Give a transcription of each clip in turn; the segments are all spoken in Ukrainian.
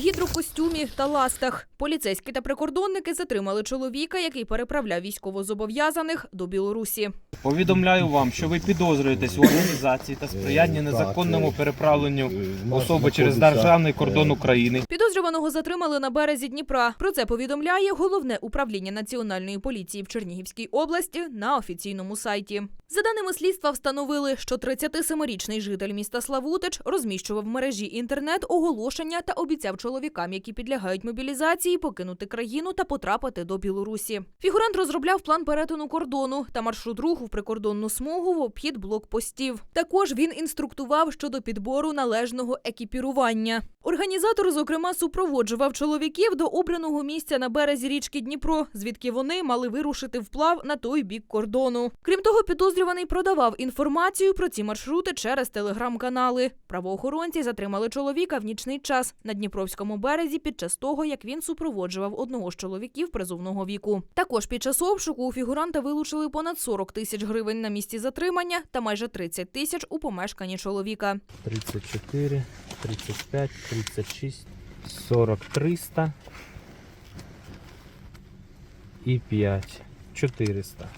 гідрокостюмі та ластах. Поліцейські та прикордонники затримали чоловіка, який переправляв військовозобов'язаних до Білорусі. Повідомляю вам, що ви підозрюєтесь у організації та сприянні незаконному переправленню особи через державний кордон України. Підозрюваного затримали на березі Дніпра. Про це повідомляє головне управління національної поліції в Чернігівській області на офіційному сайті. За даними слідства, встановили, що 37-річний житель міста Славутич розміщував в мережі інтернет оголошення та обіцяв чоловікам, які підлягають мобілізації, покинути країну та потрапити до Білорусі. Фігурант розробляв план перетину кордону та маршрут руху прикордонну смугу в обхід блокпостів. Також він інструктував щодо підбору належного екіпірування. Організатор, зокрема, супроводжував чоловіків до обраного місця на березі річки Дніпро, звідки вони мали вирушити вплав на той бік кордону. Крім того, підозрюваний продавав інформацію про ці маршрути через телеграм-канали. Правоохоронці затримали чоловіка в нічний час на Дніпровському березі під час того, як він супроводжував одного з чоловіків призовного віку. Також під час обшуку у фігуранта вилучили понад 40 тисяч гривень на місці затримання та майже 30 тисяч у помешканні чоловіка. 34, 35, 36, 40, 300 і 5, 400.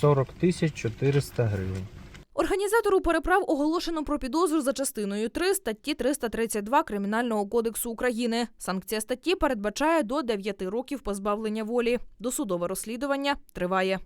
40 тисяч 400 гривень. Організатору переправ оголошено про підозру за частиною 3 статті 332 Кримінального кодексу України. Санкція статті передбачає до 9 років позбавлення волі. Досудове розслідування триває.